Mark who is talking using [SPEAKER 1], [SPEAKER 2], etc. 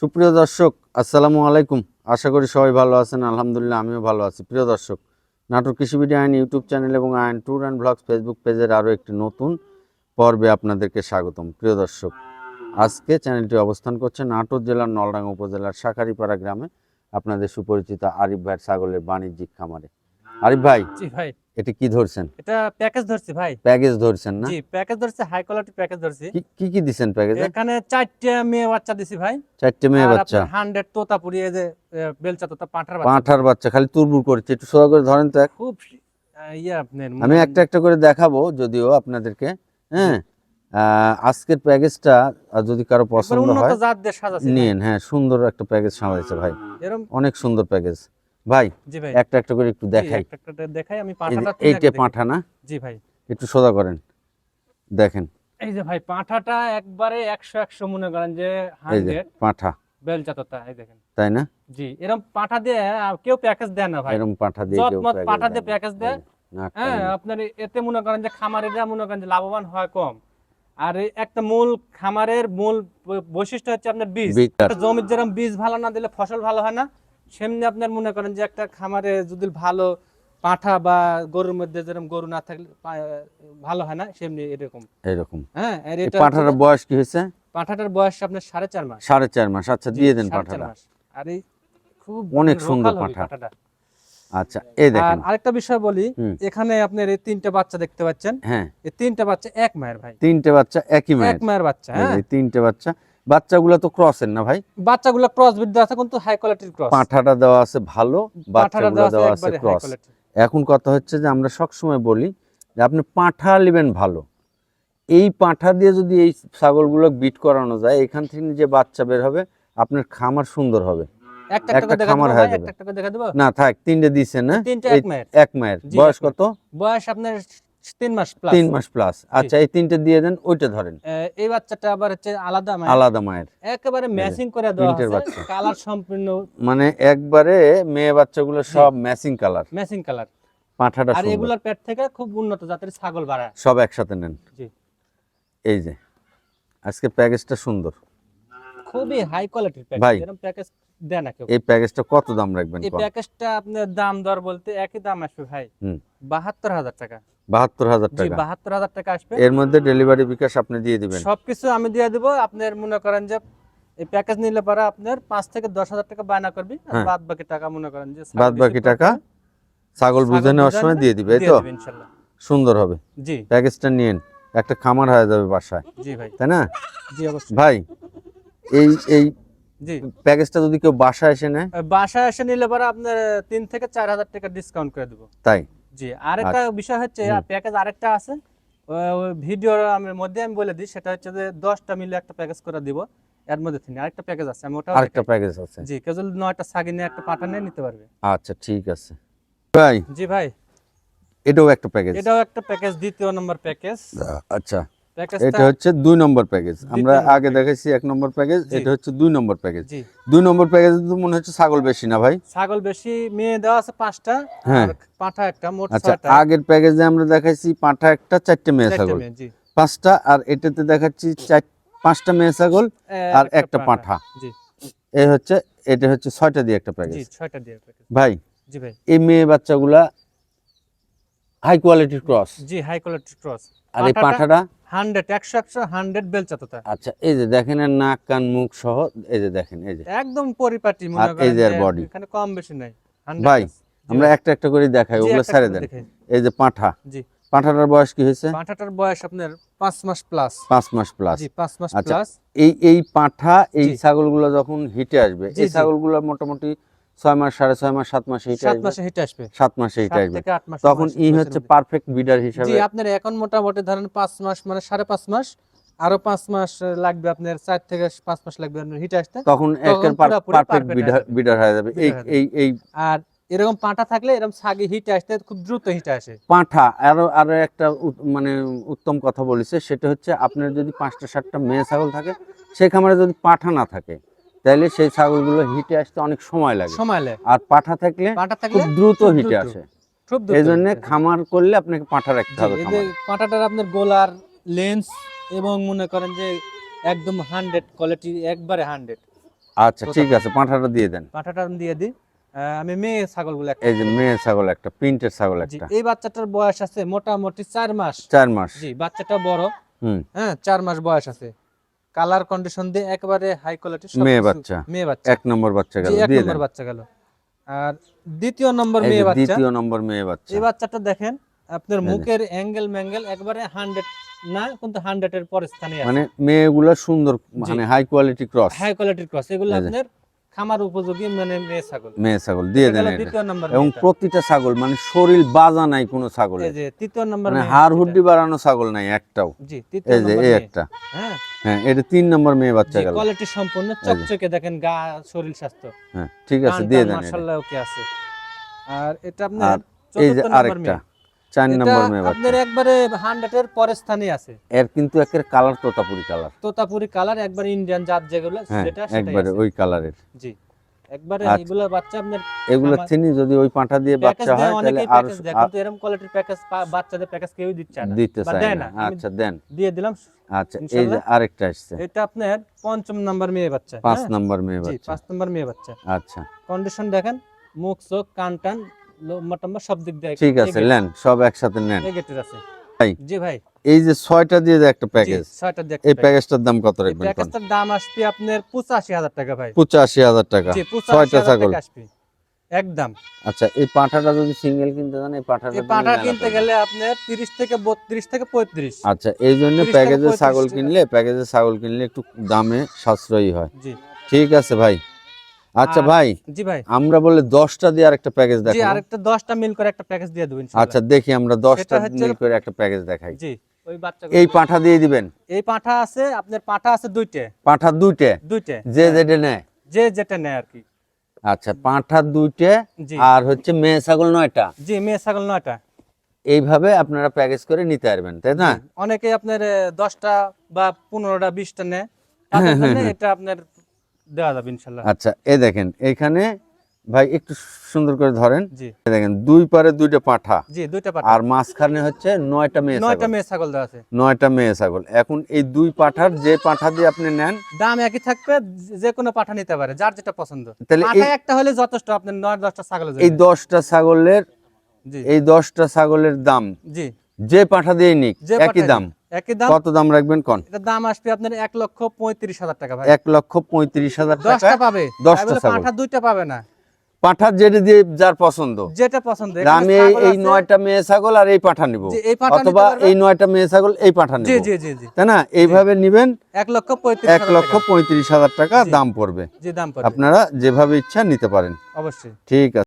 [SPEAKER 1] সুপ্রিয় দর্শক, আসসালামু আলাইকুম। আশা করি সবাই ভালো আছেন, আলহামদুলিল্লাহ আমিও ভালো আছি। প্রিয় দর্শক, নাটোর কৃষিবিডি আইন ইউটিউব চ্যানেল এবং আইন ট্যুর অ্যান্ড ব্লগস ফেসবুক পেজের আরও একটি নতুন পর্বে আপনাদেরকে স্বাগতম। প্রিয় দর্শক, আজকে চ্যানেলটি অবস্থান করছে নাটোর জেলার নলডাঙ্গা উপজেলার শাখারিপাড়া গ্রামে। আপনাদের সুপরিচিত আরিফ ভাইয়ের ছাগলের বাণিজ্যিক খামারে। আরিফ ভাই
[SPEAKER 2] ভাই।
[SPEAKER 1] এটা কি ধরছেন?
[SPEAKER 2] এটা প্যাকেজ ধরছি ভাই।
[SPEAKER 1] প্যাকেজ ধরছেন না?
[SPEAKER 2] জি প্যাকেজ ধরছি হাই কোয়ালিটি প্যাকেজ ধরছি।
[SPEAKER 1] কি কি কি দিছেন প্যাকেজে?
[SPEAKER 2] এখানে চারটে মেয়ে বাচ্চা দিছি ভাই।
[SPEAKER 1] চারটে মেয়ে বাচ্চা।
[SPEAKER 2] হান্ড্রেড তোতাপুরি এই যে বেলচা তোতা পাঁঠার বাচ্চা।
[SPEAKER 1] পাঁঠার বাচ্চা খালি তুরবুর করছে একটু সোজা করে ধরেন তো
[SPEAKER 2] খুব ইয়ে আপনার
[SPEAKER 1] আমি একটা একটা করে দেখাবো যদিও আপনাদেরকে হ্যাঁ? আজকের প্যাকেজটা যদি
[SPEAKER 2] কারও
[SPEAKER 1] পছন্দ হয় নিন হ্যাঁ সুন্দর একটা প্যাকেজ সাজাইছে ভাই।
[SPEAKER 2] এরকম
[SPEAKER 1] অনেক সুন্দর প্যাকেজ। ভাই একটা একটা করে একটু দেখাই।
[SPEAKER 2] আমি পাঁঠাটা
[SPEAKER 1] এইটা। পাঁঠা না
[SPEAKER 2] জি ভাই।
[SPEAKER 1] একটু সোজা করেন দেখেন।
[SPEAKER 2] এই যে ভাই পাঁঠাটা একবারে একশো একশো মনে করেন যে
[SPEAKER 1] পাঁঠা।
[SPEAKER 2] বেলচা তোতা এই দেখেন।
[SPEAKER 1] তাই না?
[SPEAKER 2] জি এরকম পাঁঠা দিয়ে কেউ প্যাকেজ দেয় না ভাই।
[SPEAKER 1] এরকম পাঁঠা দিয়ে কেউ
[SPEAKER 2] জটমট
[SPEAKER 1] package
[SPEAKER 2] পাঁঠা
[SPEAKER 1] দেয়
[SPEAKER 2] দিয়ে প্যাকেজ দেয়।
[SPEAKER 1] এই যে, নাক
[SPEAKER 2] হ্যাঁ আপনার এতে মনে করেন যে খামারিরা মনে করেন যে লাভবান হয় কম। আর একটা মূল খামারের মূল বৈশিষ্ট্য হচ্ছে আপনার বীজ। জমির যেরকম বীজ ভালো না দিলে ফসল ভালো হয় না। সেমনি আপনার মনে করেন যে একটা খামারে যদি ভালো পাঁঠা বা গরুর মধ্যে যেরকম গরু না থাকলে ভালো হয় না সেমনি এরকম।
[SPEAKER 1] এরকম।
[SPEAKER 2] হ্যাঁ আর এটা
[SPEAKER 1] পাঁঠাটার বয়স কি হয়েছে?
[SPEAKER 2] পাঁঠাটার বয়স আপনার সাড়ে চার মাস।
[SPEAKER 1] সাড়ে চার মাস। আচ্ছা দিয়ে দেন পাঁঠাটা।
[SPEAKER 2] আর এই খুব
[SPEAKER 1] অনেক সুন্দর পাঁঠা।
[SPEAKER 2] পাঁঠাটা।
[SPEAKER 1] আচ্ছা এই দেখেন।
[SPEAKER 2] আরেকটা বিষয় বলি এখানে আপনার এই তিনটা বাচ্চা দেখতে পাচ্ছেন।
[SPEAKER 1] হ্যাঁ।
[SPEAKER 2] এই তিনটা বাচ্চা এক মায়ের ভাই।
[SPEAKER 1] তিনটে বাচ্চা একই মায়ের।
[SPEAKER 2] এক মায়ের বাচ্চা হ্যাঁ।
[SPEAKER 1] তিনটে বাচ্চা বাচ্চাগুলো তো ক্রসের না ভাই?
[SPEAKER 2] বাচ্চাগুলো ক্রস বিট দেওয়া আছে কিন্তু হাই কোয়ালিটির ক্রস
[SPEAKER 1] পাঁঠাটা দেওয়া আছে ভালো বাচ্চাগুলো দেওয়া আছে ক্রস এখন কথা হচ্ছে যে আমরা সবসময় বলি যে আপনি পাঁঠা নেবেন ভালো। এই পাঁঠা দিয়ে যদি এই ছাগলগুলো বিট করানো যায় এখান থেকে যে বাচ্চা বের হবে আপনার খামার সুন্দর হবে।
[SPEAKER 2] একটা
[SPEAKER 1] খামার হয়ে যাবে। না থাক তিনটে দিছে না?
[SPEAKER 2] এক মায়ের।
[SPEAKER 1] বয়স কত?
[SPEAKER 2] বয়স আপনার তিন মাস প্লাস
[SPEAKER 1] তিন মাস প্লাস আচ্ছা এই তিনটে দিয়ে দেন ওইটা ধরেন।
[SPEAKER 2] এই বাচ্চাটা আবার হচ্ছে আলাদা মায়ের।
[SPEAKER 1] আলাদা মায়ের।
[SPEAKER 2] একেবারে ম্যাচিং করে দেওয়া আছে কালার সম্পূর্ণ।
[SPEAKER 1] মানে একবারে মেয়ে বাচ্চাগুলো সব ম্যাচিং কালার
[SPEAKER 2] ম্যাচিং কালার
[SPEAKER 1] পাঁঠাটা
[SPEAKER 2] আর এগুলার পেট থেকে খুব উন্নত জাতের ছাগল বাড়ায়।
[SPEAKER 1] সব একসাথে নেন।
[SPEAKER 2] জি।
[SPEAKER 1] এই যে আজকে প্যাকেজটা সুন্দর।
[SPEAKER 2] খুবই হাই কোয়ালিটির প্যাকেজ। এরকম প্যাকেজ দেয় না কেউ।
[SPEAKER 1] এই প্যাকেজটা কত দাম রাখবেন
[SPEAKER 2] এই প্যাকেজটা আপনার দাম দর বলতে একই দাম আসবে ভাই। বাহাত্তর হাজার টাকা।
[SPEAKER 1] বাহাত্তর হাজার টাকা।
[SPEAKER 2] বাহাত্তর হাজার টাকা আসবে।
[SPEAKER 1] এর মধ্যে ডেলিভারি বিকাশ আপনি দিয়ে দিবেন।
[SPEAKER 2] সবকিছু আমি দিয়ে দিব। আপনার মনে করেন যে এই প্যাকেজ নিলে পরে আপনার পাঁচ থেকে দশ হাজার টাকা বায়না করবি
[SPEAKER 1] হ্যাঁ।
[SPEAKER 2] বাদ বাকি টাকা মনে করেন যে
[SPEAKER 1] বাদ বাকি টাকা ছাগল বুঝে নেওয়ার সময় দিয়ে দিবে তো? সুন্দর হবে।
[SPEAKER 2] জি।
[SPEAKER 1] প্যাকেজটা নিয়েন। একটা খামার হয়ে যাবে বাসায়।
[SPEAKER 2] জি ভাই।
[SPEAKER 1] তাই না?
[SPEAKER 2] জি অবশ্যই।
[SPEAKER 1] ভাই এই এই
[SPEAKER 2] জি।
[SPEAKER 1] প্যাকেজটা যদি কেউ বাসায় এসে নেয়?
[SPEAKER 2] বাসায় এসে নিলে পরে আপনার তিন থেকে চার হাজার টাকা ডিসকাউন্ট করে দেবো।
[SPEAKER 1] তাই?
[SPEAKER 2] জি আরেকটা বিষয় হচ্ছে
[SPEAKER 1] আচ্ছা।
[SPEAKER 2] প্যাকেজ আরেকটা আছে। ভিডিওর আমি মধ্যে আমি বলে দিই সেটা হচ্ছে যে দশটা মিলে একটা প্যাকেজ করে দিব। এর মধ্যে থেকে আরেকটা প্যাকেজ আছে আমি ওটা
[SPEAKER 1] আরেকটা প্যাকেজ আছে।
[SPEAKER 2] জি কেউ যদি নয়টা সাগি নিয়ে একটা পাঠা নিয়ে নিতে পারবে।
[SPEAKER 1] আচ্ছা ঠিক আছে। ভাই।
[SPEAKER 2] জি ভাই।
[SPEAKER 1] এটাও একটা প্যাকেজ
[SPEAKER 2] এটাও একটা প্যাকেজ দ্বিতীয় নম্বর প্যাকেজ
[SPEAKER 1] আচ্ছা। এটা হচ্ছে দুই নম্বর প্যাকেজ। আমরা আগে। দেখেছি এক নম্বর প্যাকেজ এটা হচ্ছে দুই নম্বর প্যাকেজ। দুই নম্বর প্যাকেজ তো মনে হচ্ছে ছাগল বেশি না ভাই?
[SPEAKER 2] ছাগল বেশি মেয়ে দেওয়া আছে পাঁচটা
[SPEAKER 1] হ্যাঁ।
[SPEAKER 2] আর পাঠা একটা মোট
[SPEAKER 1] আচ্ছা আগের প্যাকেজে আমরা দেখাইছি পাঁঠা একটা চারটে মেয়ে ছাগল। পাঁচটা আর এটাতে দেখাচ্ছি চার পাঁচটা মেয়ে ছাগল আর একটা পাঁঠা।
[SPEAKER 2] জি।
[SPEAKER 1] এই হচ্ছে এটা হচ্ছে ছয়টা দিয়ে একটা
[SPEAKER 2] জি
[SPEAKER 1] প্যাকেজ।
[SPEAKER 2] ছয়টা দিয়ে প্যাকেজ।
[SPEAKER 1] ভাই
[SPEAKER 2] জি ভাই।
[SPEAKER 1] এই মেয়ে বাচ্চাগুলা হাই কোয়ালিটির ক্রস
[SPEAKER 2] জি হাই কোয়ালিটি ক্রস
[SPEAKER 1] আর এই পাঁঠাটা
[SPEAKER 2] হান্ড্রেড একশো একশো হান্ড্রেড বেলচা
[SPEAKER 1] আচ্ছা এই যে দেখেন নাক কান মুখ সহ এই যে দেখেন এই যে।
[SPEAKER 2] একদম পরিপাটি মনে
[SPEAKER 1] এই যে body।
[SPEAKER 2] এখানে কম বেশি নাই
[SPEAKER 1] ভাই, আমরা একটা একটা করে দেখাই ওগুলো ছেড়ে দেন। এই যে পাঁঠা
[SPEAKER 2] জি।
[SPEAKER 1] পাঁঠাটার বয়স কি হয়েছে?
[SPEAKER 2] পাঁঠাটার বয়স আপনার পাঁচ মাস প্লাস
[SPEAKER 1] পাঁচ মাস প্লাস
[SPEAKER 2] জি পাঁচ মাস
[SPEAKER 1] আচ্ছা,
[SPEAKER 2] প্লাস
[SPEAKER 1] এই এই পাঁঠা এই। ছাগলগুলো যখন হিটে আসবে এই। ছাগলগুলো মোটামুটি ছয় মাস সাড়ে ছয় মাস সাত মাসে
[SPEAKER 2] সাত মাসে হিটে আসবে।
[SPEAKER 1] সাত মাসে হিটে আসবে।
[SPEAKER 2] থেকে আট মাস
[SPEAKER 1] তখন ই হচ্ছে পারফেক্ট বিডার হিসাবে
[SPEAKER 2] জি আপনার এখন মোটামুটি ধরেন পাঁচ মাস মানে সাড়ে পাঁচ মাস আরও পাঁচ মাস লাগবে আপনার চার থেকে পাঁচ মাস লাগবে আপনার হিটে আসতে।
[SPEAKER 1] তখন একের পারফেক্ট বিডার
[SPEAKER 2] হয়ে যাবে।
[SPEAKER 1] এই এই এই
[SPEAKER 2] আর এরকম পাঁঠা থাকলে এরকম ছাগি হিটে আসতে খুব দ্রুত হিটে আসে।
[SPEAKER 1] পাঁঠা আরও আরও একটা মানে উত্তম কথা বলেছে সেটা হচ্ছে আপনার যদি পাঁচটা সাতটা মেয়ে ছাগল থাকে সেই খামারে যদি পাঁঠা না থাকে তাহলে সেই ছাগলগুলো হিটে আসতে অনেক সময় লাগে।
[SPEAKER 2] সময় লাগে।
[SPEAKER 1] আর পাঁঠা থাকলে খুব দ্রুত হিটে আসে। এই জন্য খামার করলে আপনাকে পাঁঠা রাখতে হবে।
[SPEAKER 2] পাঁঠাটার আপনার গোলার লেন্স এবং মনে করেন যে একদম হান্ড্রেড কোয়ালিটি একবারে হান্ড্রেড
[SPEAKER 1] আচ্ছা ঠিক আছে পাঁঠাটা দিয়ে দেন।
[SPEAKER 2] পাঠাটা দিয়ে দিই। আমি মেয়ে ছাগলগুলো একটা
[SPEAKER 1] এই যে মেয়ে ছাগল একটা প্রিন্টের ছাগল একটা।
[SPEAKER 2] এই বাচ্চাটার বয়স আছে মোটামুটি চার মাস।
[SPEAKER 1] চার মাস।
[SPEAKER 2] জি বাচ্চাটা বড়।
[SPEAKER 1] হুম।
[SPEAKER 2] হ্যাঁ চার মাস বয়স আছে। কালার কন্ডিশন দিয়ে একেবারে হাই কোয়ালিটি
[SPEAKER 1] মেয়ে বাচ্চা।
[SPEAKER 2] মেয়ে বাচ্চা।
[SPEAKER 1] এক নম্বর বাচ্চা গেল
[SPEAKER 2] এক নম্বর বাচ্চা গেল। আর দ্বিতীয় নম্বর মেয়ে বাচ্চা।
[SPEAKER 1] দ্বিতীয় নম্বর মেয়ে বাচ্চা।
[SPEAKER 2] এই বাচ্চাটা দেখেন আপনার মুখের অ্যাঙ্গেল ম্যাঙ্গেল একবারে হান্ড্রেড না কিন্তু হান্ড্রেড এর পরে স্থানে আছে।
[SPEAKER 1] মানে মেয়েগুলো সুন্দর মানে high quality cross
[SPEAKER 2] high quality cross এগুলো আপনার খামার উপযোগী মানে মেয়ে ছাগল।
[SPEAKER 1] মেয়ে ছাগল দিয়ে দেন এবং প্রতিটা ছাগল মানে শরীর বাজা নাই কোনো
[SPEAKER 2] যে তৃতীয় নম্বর
[SPEAKER 1] মানে হাড় হুড্ডি বাড়ানো ছাগল নাই একটাও।
[SPEAKER 2] জি তৃতীয়
[SPEAKER 1] এই যে এই একটা।
[SPEAKER 2] হ্যাঁ।
[SPEAKER 1] হ্যাঁ এটা তিন নম্বর মেয়ে বাচ্চা গেল।
[SPEAKER 2] কোয়ালিটি সম্পূর্ণ চকচকে দেখেন গা শরীর স্বাস্থ্য।
[SPEAKER 1] হ্যাঁ ঠিক আছে দিয়ে দেন।
[SPEAKER 2] মাশাআল্লাহ ওকে আছে। আর এটা আপনার
[SPEAKER 1] এই যে আরেকটা। চার নম্বর মেয়ে
[SPEAKER 2] আপনার একবারে হান্ড্রেড এর পরের স্থানে আছে।
[SPEAKER 1] এর কিন্তু একের colour Totapuri colour
[SPEAKER 2] Totapuri colour একবার ইন্ডিয়ান জাত যেগুলো
[SPEAKER 1] হ্যাঁ
[SPEAKER 2] সেটা
[SPEAKER 1] একবারে ওই কালারের
[SPEAKER 2] জি একবারে
[SPEAKER 1] আচ্ছা।
[SPEAKER 2] বাচ্চা আপনার
[SPEAKER 1] এগুলো চিনি যদি ওই পাঁঠা দিয়ে বাচ্চা হয় তাহলে
[SPEAKER 2] অনেকেই
[SPEAKER 1] আরও
[SPEAKER 2] প্যাকেজ দেয়
[SPEAKER 1] আ-
[SPEAKER 2] কিন্তু এরকম কোয়ালিটির প্যাকেজ বাচ্চাদের প্যাকেজ কেউই দিচ্ছে না।
[SPEAKER 1] দিতে চায় না।
[SPEAKER 2] না।
[SPEAKER 1] আচ্ছা দেন।
[SPEAKER 2] দিয়ে দিলাম।
[SPEAKER 1] আচ্ছা এই যে আরেকটা আসছে।
[SPEAKER 2] এটা আপনার পঞ্চম নাম্বার মেয়ে বাচ্চা
[SPEAKER 1] পাঁচ
[SPEAKER 2] হ্যাঁ?
[SPEAKER 1] নম্বর মেয়ে বাচ্চা।
[SPEAKER 2] পাঁচ নাম্বার মেয়ে বাচ্চা।
[SPEAKER 1] আচ্ছা।
[SPEAKER 2] কন্ডিশন দেখেন মুখ চোখ কান টান মোটামুটি সব দিক দিয়ে
[SPEAKER 1] ঠিক আছে নেন সব একসাথে নেন।
[SPEAKER 2] আছে।
[SPEAKER 1] ভাই,
[SPEAKER 2] জি ভাই।
[SPEAKER 1] এই যে ছয়টা দিয়ে একটা প্যাকেজ
[SPEAKER 2] ছয়টা দেখতে
[SPEAKER 1] এই প্যাকেজটার দাম কত রাখবেন
[SPEAKER 2] প্যাকেজটার দাম আসবে আপনার পঁচাশি হাজার টাকা ভাই।
[SPEAKER 1] পঁচাশি হাজার টাকা। ছয়টা ছাগল।
[SPEAKER 2] একদম।
[SPEAKER 1] আচ্ছা এই পাঁঠাটা যদি সিঙ্গেল কিনতে চান এই পাঁঠাটা
[SPEAKER 2] এই পাটা কিনতে গেলে আপনার তিরিশ থেকে বত্রিশ থেকে পঁয়ত্রিশ।
[SPEAKER 1] আচ্ছা এই জন্য
[SPEAKER 2] 30
[SPEAKER 1] প্যাকেজের ছাগল কিনলে প্যাকেজের ছাগল কিনলে একটু দামে সাশ্রয়ী হয়।
[SPEAKER 2] জি।
[SPEAKER 1] ঠিক আছে ভাই। আচ্ছা ভাই
[SPEAKER 2] জি ভাই।
[SPEAKER 1] আমরা বলে দশটা দিয়ে আরেকটা প্যাকেজ
[SPEAKER 2] জি
[SPEAKER 1] দেখাবো।
[SPEAKER 2] আরেকটা দশটা মিল করে একটা প্যাকেজ দিয়ে দেবো
[SPEAKER 1] আচ্ছা দেখি আমরা দশটা
[SPEAKER 2] হচ্ছে-
[SPEAKER 1] মিল করে একটা প্যাকেজ দেখাই।
[SPEAKER 2] জি ওই বাচ্চা
[SPEAKER 1] এই পাঁঠা দিয়ে দিবেন?
[SPEAKER 2] এই পাঠা আছে আপনার পাঠা আছে দুইটে।
[SPEAKER 1] পাঁঠা দুইটে?
[SPEAKER 2] দুইটে
[SPEAKER 1] যে যেটা নেয়?
[SPEAKER 2] যে যেটা নেয় আর কি।
[SPEAKER 1] আচ্ছা পাঁঠা দুইটে আর হচ্ছে মেয়ে ছাগল নয়টা?
[SPEAKER 2] জি মেয়ে ছাগল নয়টা।
[SPEAKER 1] এইভাবে আপনারা প্যাকেজ করে নিতে পারবেন তাই না?
[SPEAKER 2] অনেকে আপনার দশটা বা পনেরোটা বিশটা নেয়।
[SPEAKER 1] হ্যাঁ,
[SPEAKER 2] এটা আপনার দেওয়া যাবে ইনশাল্লাহ।
[SPEAKER 1] আচ্ছা এই দেখেন এখানে ভাই একটু সুন্দর করে ধরেন।
[SPEAKER 2] জি।
[SPEAKER 1] দেখেন দুই পারে দুইটা পাঁঠা।
[SPEAKER 2] জি দুইটা পাঠা।
[SPEAKER 1] আর মাঝখানে হচ্ছে নয়টা মেয়ে
[SPEAKER 2] নয়টা মেয়ে ছাগল দেওয়া আছে।
[SPEAKER 1] নয়টা মেয়ে ছাগল। এখন এই দুই পাঠার যে পাঠা দিয়ে আপনি নেন
[SPEAKER 2] দাম একই থাকবে যে- কোনো পাঠা নিতে পারে যার যেটা পছন্দ।
[SPEAKER 1] তাহলে এই-
[SPEAKER 2] একটা হলে যথেষ্ট আপনার নয় দশটা ছাগল
[SPEAKER 1] এই দশটা ছাগলের এই দশটা ছাগলের দাম।
[SPEAKER 2] জি।
[SPEAKER 1] যে পাঠা দিয়ে নিক একই দাম।
[SPEAKER 2] একই দাম?
[SPEAKER 1] কত দাম রাখবেন কোন?
[SPEAKER 2] এটা দাম আসবে আপনার এক লক্ষ পঁয়ত্রিশ হাজার টাকা ভাই।
[SPEAKER 1] এক লক্ষ পঁয়ত্রিশ হাজার
[SPEAKER 2] দশটা পাবে।
[SPEAKER 1] দশটা
[SPEAKER 2] পাঠা দুইটা পাবে না।
[SPEAKER 1] পাঠা যেটা দিয়ে যার পছন্দ।
[SPEAKER 2] যেটা পছন্দ।
[SPEAKER 1] আমি এই নয়টা মেয়ে ছাগল আর এই পাঠা নিব।
[SPEAKER 2] এই
[SPEAKER 1] অথবা নয়টা মেয়ে ছাগল এই পাঠা নিব। তাই না? এইভাবে নিবেন।
[SPEAKER 2] এক লক্ষ
[SPEAKER 1] এক লক্ষ পঁয়ত্রিশ হাজার টাকা দাম পড়বে।
[SPEAKER 2] দাম পড়বে।
[SPEAKER 1] আপনারা যেভাবে ইচ্ছা নিতে পারেন।
[SPEAKER 2] অবশ্যই।
[SPEAKER 1] ঠিক আছে।